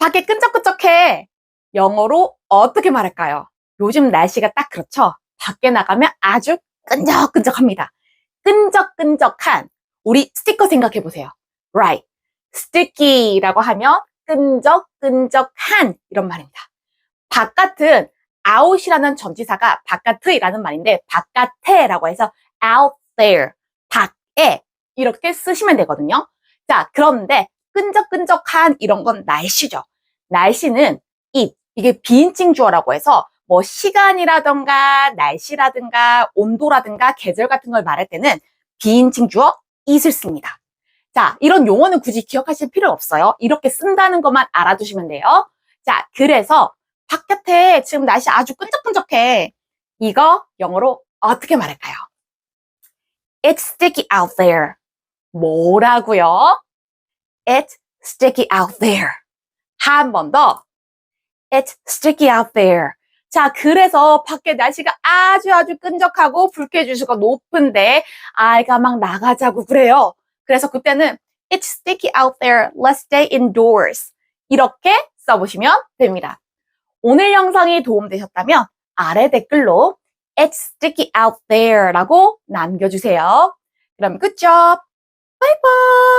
밖에 끈적끈적해. 영어로 어떻게 말할까요? 요즘 날씨가 딱 그렇죠? 밖에 나가면 아주 끈적끈적합니다. 끈적끈적한 우리 스티커 생각해 보세요. Right. sticky라고 하면 끈적끈적한 이런 말입니다. 바깥은 out이라는 전치사가 바깥의라는 말인데 바깥에라고 해서 out there 밖에 이렇게 쓰시면 되거든요. 자, 그런데 끈적끈적한 이런 건 날씨죠. 날씨는 it 이게 비인칭 주어라고 해서 뭐 시간이라던가 날씨라든가 온도라든가 계절 같은 걸 말할 때는 비인칭 주어 it을 씁니다. 자, 이런 용어는 굳이 기억하실 필요 없어요. 이렇게 쓴다는 것만 알아두시면 돼요. 자, 그래서 바깥에 지금 날씨 아주 끈적끈적해. 이거 영어로 어떻게 말할까요? It's sticky out there. 뭐라고요? It's sticky out there. 한 번 더. It's sticky out there. 자, 그래서 밖에 날씨가 아주 아주 끈적하고 불쾌지수가 높은데 아이가 막 나가자고 그래요. 그래서 그때는 It's sticky out there. Let's stay indoors. 이렇게 써보시면 됩니다. 오늘 영상이 도움되셨다면 아래 댓글로 It's sticky out there 라고 남겨주세요. 그럼 good job. 바이바이.